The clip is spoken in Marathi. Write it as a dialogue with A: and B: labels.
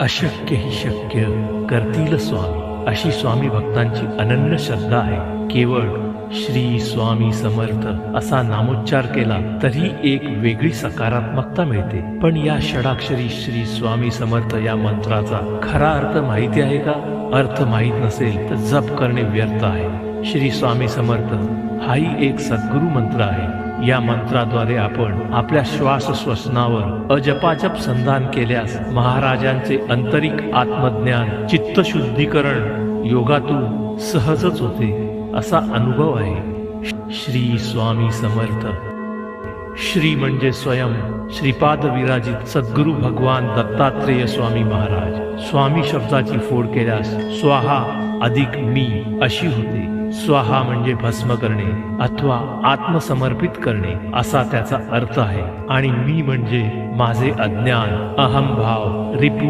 A: अशक्यही शक्य करतील स्वामी. अशी स्वामी भक्तांची अनन्य श्रद्धा आहे. केवळ श्री स्वामी समर्थ असा नामोच्चार केला तरी एक वेगळी सकारात्मकता मिळते. पण या षडाक्षरी श्री स्वामी समर्थ या मंत्राचा खरा अर्थ माहिती आहे का? अर्थ माहीत नसेल तर जप करणे व्यर्थ आहे. श्री स्वामी समर्थ हाही एक सद्गुरु मंत्र आहे. या मंत्राद्वारे आपण आपल्या श्वास श्वसनावर अजपाजप संधान केल्यास महाराजांचे आंतरिक आत्मज्ञान चित्तशुद्धीकरण योगातून सहजच होते असा अनुभव आहे. श्री स्वामी समर्थ. श्री म्हणजे स्वयं श्रीपाद विराजित सद्गुरु भगवान दत्तात्रेय स्वामी महाराज. स्वामी शब्दाची फोड केल्यास स्वाहा अधिक मी अशी होते. स्वाहा म्हणजे भस्म करणे अथवा आत्मसमर्पित करणे असा त्याचा अर्थ आहे. आणि मी म्हणजे माझे अज्ञान अहंभाव रिपू